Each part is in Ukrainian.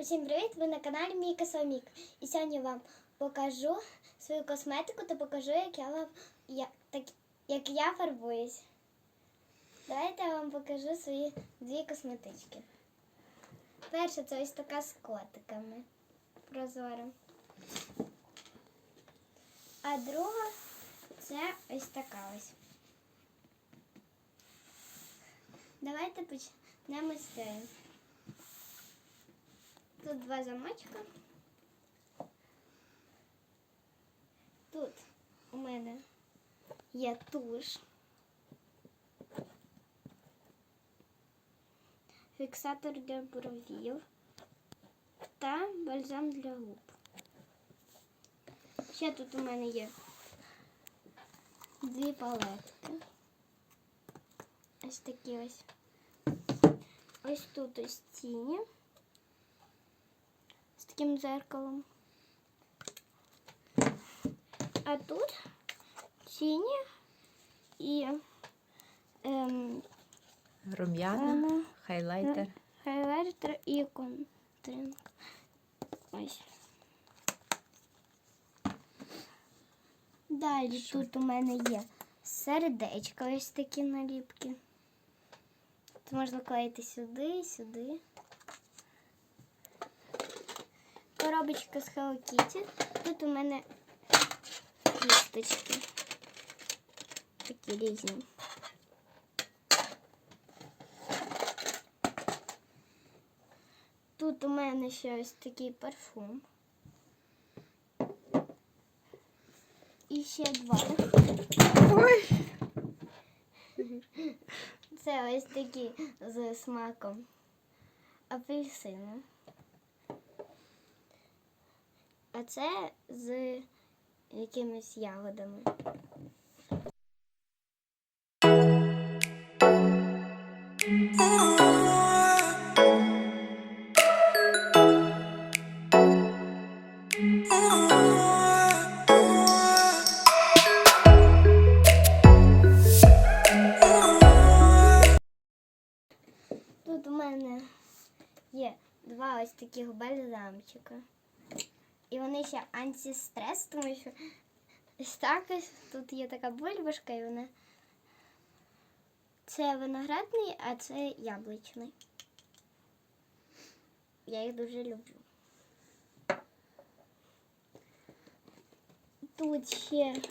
Усім привіт! Ви на каналі Міка Сомік. І сьогодні я вам покажу свою косметику та покажу, як я, вам, я, так, як я фарбуюсь. Давайте я вам покажу свої дві косметички. Перша це ось така з котиками прозора. А друга це ось така ось. Давайте почнемо з цієї. Тут два замочка. Тут у мене є туш. Фіксатор для бровів та бальзам для губ. Ще тут у мене є дві палетки. Ось такі ось. Ось тут ось тіні таким дзеркалом. А тут тіні і ем, Рум'яна, Ага. хайлайтер. хайлайтер і контуринг. Ось. Далі тут у мене є сердечко, ось такі наліпки. Це можна клеїти сюди сюди. Коробочка з Hello Kitty. Тут у мене кісточки. Такі різні. Тут у мене ще ось такий парфум. І ще два. Ой. Це ось такі з смаком апельсину. А це з якимись ягодами. Тут у мене є два ось таких бальзамчика. І вони ще антистрес, тому що ось так ось тут є така бульбашка, і вона. Це виноградний, а це яблучний. Я їх дуже люблю. Тут ще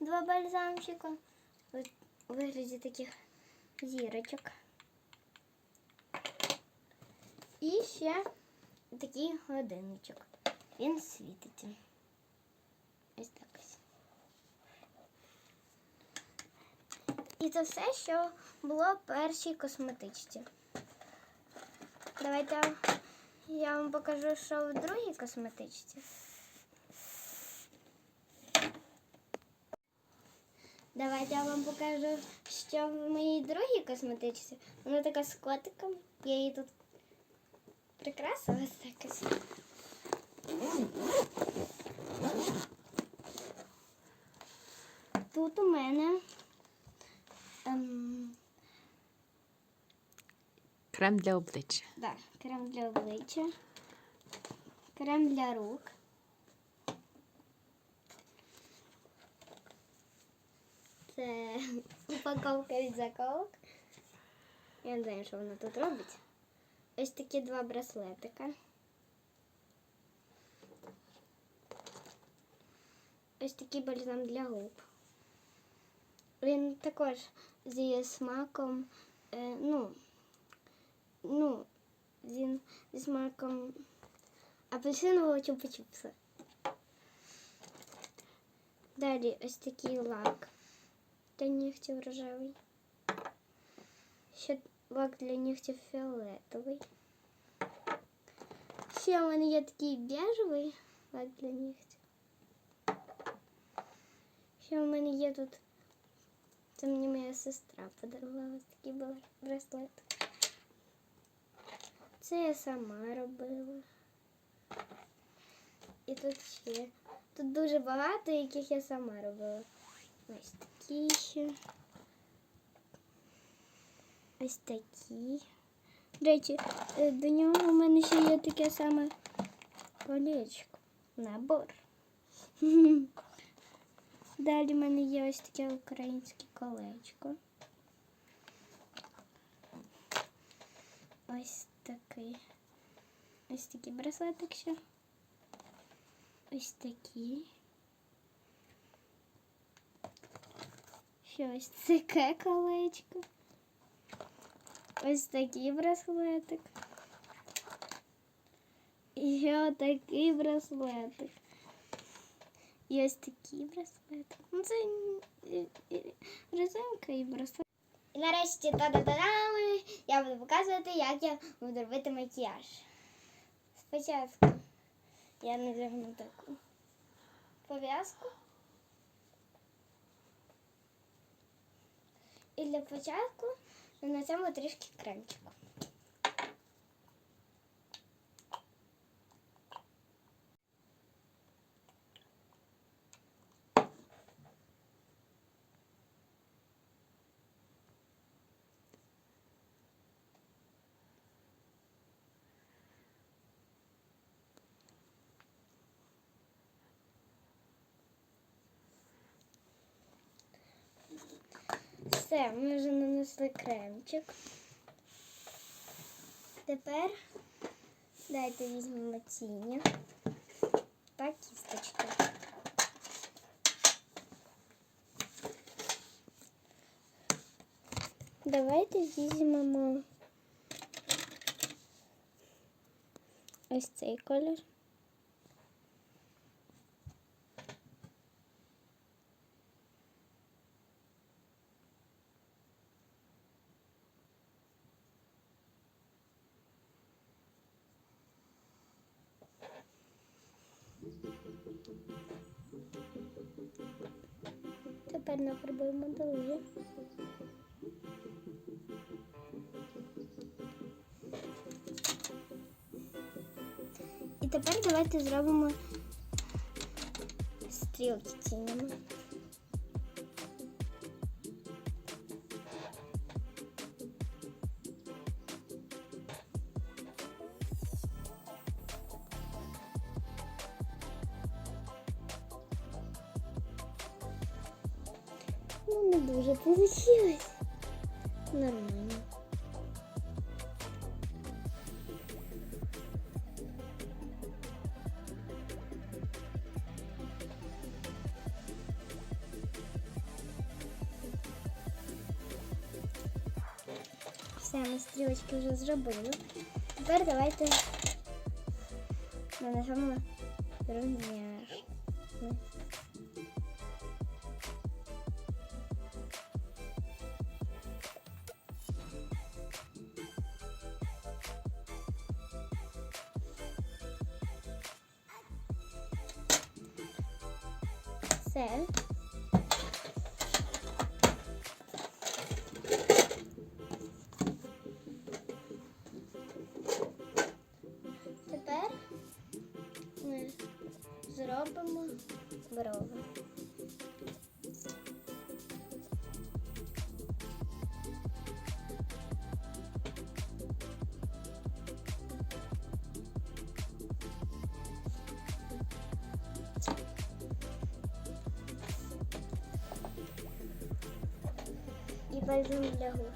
два бальзамчика у вигляді таких зірочок. І ще такий годинничок. Він світиться. Ось так ось. І це все, що було в першій косметичці. Давайте я вам покажу, що в другій косметичці. Давайте я вам покажу, що в моїй другій косметичці. Вона така з котиком. Я її тут прикрасила ось так ось. Тут у мене ем, Крем для обличчя. да, крем для обличчя, крем для рук. Це упаковка від заколок. Я не знаю, що вона тут робить. Ось такі два браслетика. Ось такий бальзам для губ. Він також зі смаком, е, ну, ну, він зі смаком апельсинового чупа-чупса. Далі ось такий лак для нігтів рожевий. Ще лак для нігтів фіолетовий. Ще у мене є такий бежевий лак для нігтів. Ще у мене є тут. Це мені моя сестра подарувала такий браслет. Це я сама робила. І тут ще. Тут дуже багато, яких я сама робила. Ось такі ще. Ось такі. До речі, е, до нього у мене ще є таке саме колечко. Набор. Далі в мене є ось таке українське колечко. Ось такий. Ось такий браслетик ще. Ось такий. Ще ось таке колечко. Ось такий браслетик. І ще такий браслетик. І ось такий браслетик. Ну, це е, е, резинка і браслет. І нарешті та-да-да-дам! Я буду показувати, як я буду робити макіяж. Спочатку я надягну таку пов'язку. І для початку нанесемо трішки кремчику. Все, ми вже нанесли кремчик. Тепер дайте візьмемо тіні та кісточки. Давайте візьмемо ось цей колір. Тепер нафарбуємо долину. І тепер давайте зробимо стрілки тінями. Ну, не дуже получилось. Нормально. Все, ми стрілочки вже зробили. Тепер давайте нанесемо румяш. Все. Тепер ми зробимо брови. І бальзам для губ.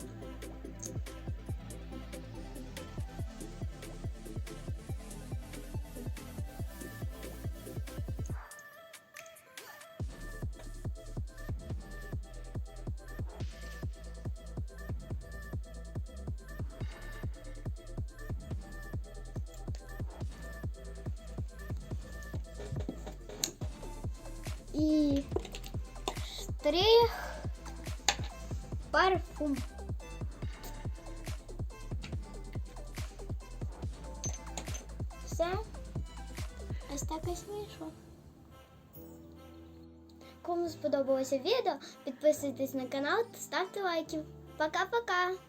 І штрих парфум. Все. Ось так ось. Кому сподобалося відео, підписуйтесь на канал та ставте лайки. Пока-пока!